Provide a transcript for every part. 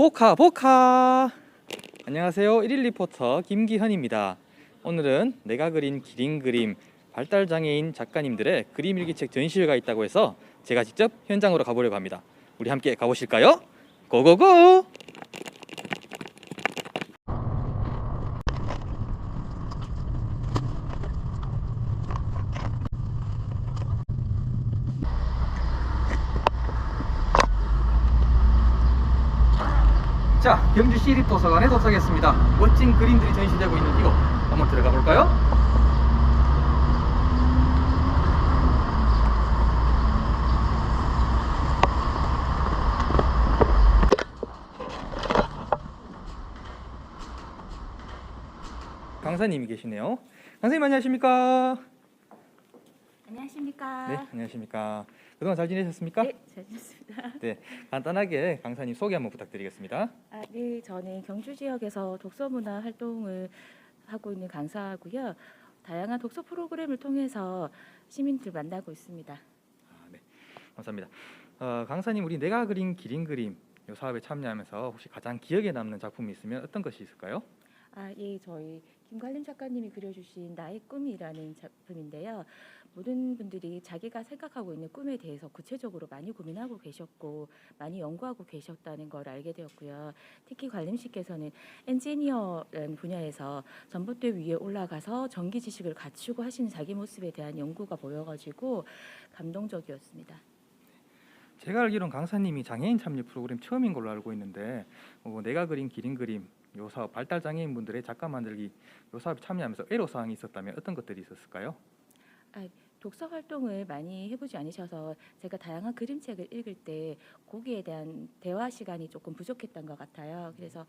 보카 보카. 안녕하세요. 1일 리포터 김기현입니다. 오늘은 내가 그린 기린 그림 발달장애인 작가님들의 그림 일기책 전시회가 있다고 해서 제가 직접 현장으로 가보려고 합니다. 우리 함께 가보실까요? 고고고 자 경주 시립도서관에 도착했습니다 멋진 그림들이 전시되고 있는 이곳 한번 들어가 볼까요? 강사님이 계시네요 강사님 안녕하십니까? 안녕하십니까? 네 안녕하십니까 그동안 잘 지내셨습니까? 네, 잘 지냈습니다. 네, 간단하게 강사님 소개 한번 부탁드리겠습니다 아, 네, 저는 경주 지역에서 독서 문화 활동을 하고 있는 강사고요. 다양한 독서 프로그램을 통해서 시민들 만나고 있습니다. 아, 네. 감사합니다. 어, 강사님, 우리 내가 그린 기린 그림 이 사업에 참여하면서 혹시 가장 기억에 남는 작품이 있으면 어떤 것이 있을까요? 아, 예, 저희 김관림 작가님이 그려주신 나의 꿈이라는 작품인데요. 모든 분들이 자기가 생각하고 있는 꿈에 대해서 구체적으로 많이 고민하고 계셨고 많이 연구하고 계셨다는 걸 알게 되었고요. 특히 관림 씨께서는 엔지니어라는 분야에서 전봇대 위에 올라가서 전기 지식을 갖추고 하시는 자기 모습에 대한 연구가 보여가지고 감동적이었습니다. 제가 알기로는 강사님이 장애인 참여 프로그램 처음인 걸로 알고 있는데 어, 내가 그린 기린 그림 요 사업 발달 장애인 분들의 작가 만들기 요 사업에 참여하면서 애로 사항이 있었다면 어떤 것들이 있었을까요? 독서 활동을 많이 해보지 않으셔서 제가 다양한 그림책을 읽을 때 거기에 대한 대화 시간이 조금 부족했던 것 같아요. 그래서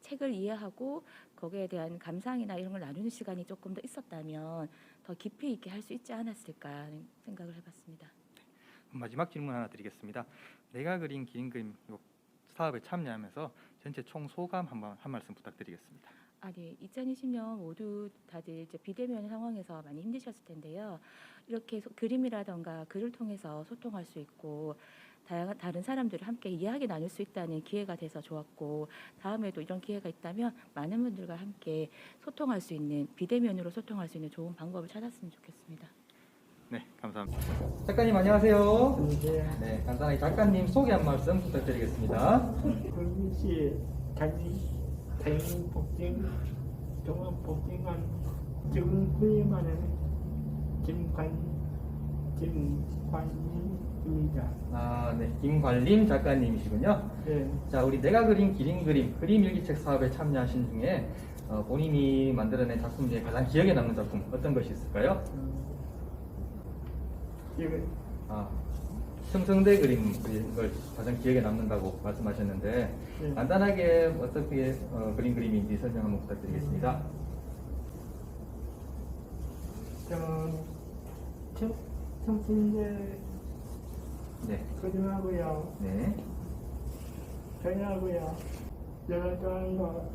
책을 이해하고 거기에 대한 감상이나 이런 걸 나누는 시간이 조금 더 있었다면 더 깊이 있게 할 수 있지 않았을까 생각을 해봤습니다. 마지막 질문 하나 드리겠습니다. 내가 그린 기린 그림 요 사업에 참여하면서 전체 총 소감 한번 한 말씀 부탁드리겠습니다. 아, 네. 2020년 모두 다들 이제 비대면 상황에서 많이 힘드셨을 텐데요. 이렇게 소- 그림이라던가 글을 통해서 소통할 수 있고 다양한 다른 사람들을 함께 이야기 나눌 수 있다는 기회가 돼서 좋았고 다음에도 이런 기회가 있다면 많은 분들과 함께 소통할 수 있는 비대면으로 소통할 수 있는 좋은 방법을 찾았으면 좋겠습니다. 네, 감사합니다. 작가님 안녕하세요. 안녕하세요. 네, 간단하게 작가님 소개 한 말씀 부탁드리겠습니다. 울시 단위 대인 복싱 종합 복싱한 지금 후임하는 김관 김관님입니다. 아, 네, 김관림 작가님이시군요. 네, 자, 우리 내가 그린 기린 그림 그림 일기책 사업에 참여하신 중에 어, 본인이 만들어낸 작품 중에 가장 기억에 남는 작품 어떤 것이 있을까요? 지금 아, 성성대 그림 그린 걸 가장 기억에 남는다고 말씀하셨는데 네. 간단하게 어떻게 어, 그린 그림인지 설명 한번 부탁드리겠습니다. 저 청- 청춘대 네, 그림하고요, 네, 좋아하는 거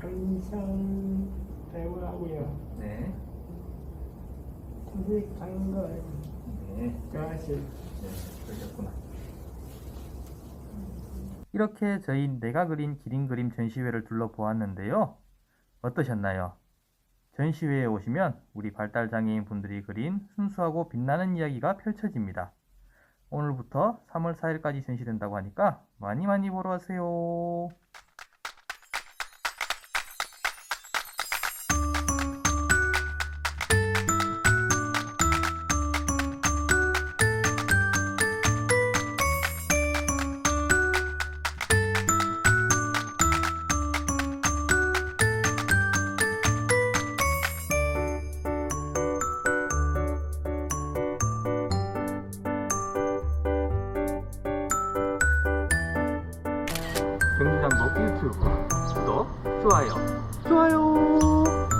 정상 배우하고요, 네, 거 네. 좋아하시. 네, 그러셨구나. 이렇게 저희 내가 그린 기린 그림 전시회를 둘러보았는데요. 어떠셨나요? 전시회에 오시면 우리 발달 장애인 분들이 그린 순수하고 빛나는 이야기가 펼쳐집니다. 오늘부터 3월 4일까지 전시된다고 하니까 많이 많이 보러 와세요. 경기장도 유튜브 구독, 좋아요, 좋아요.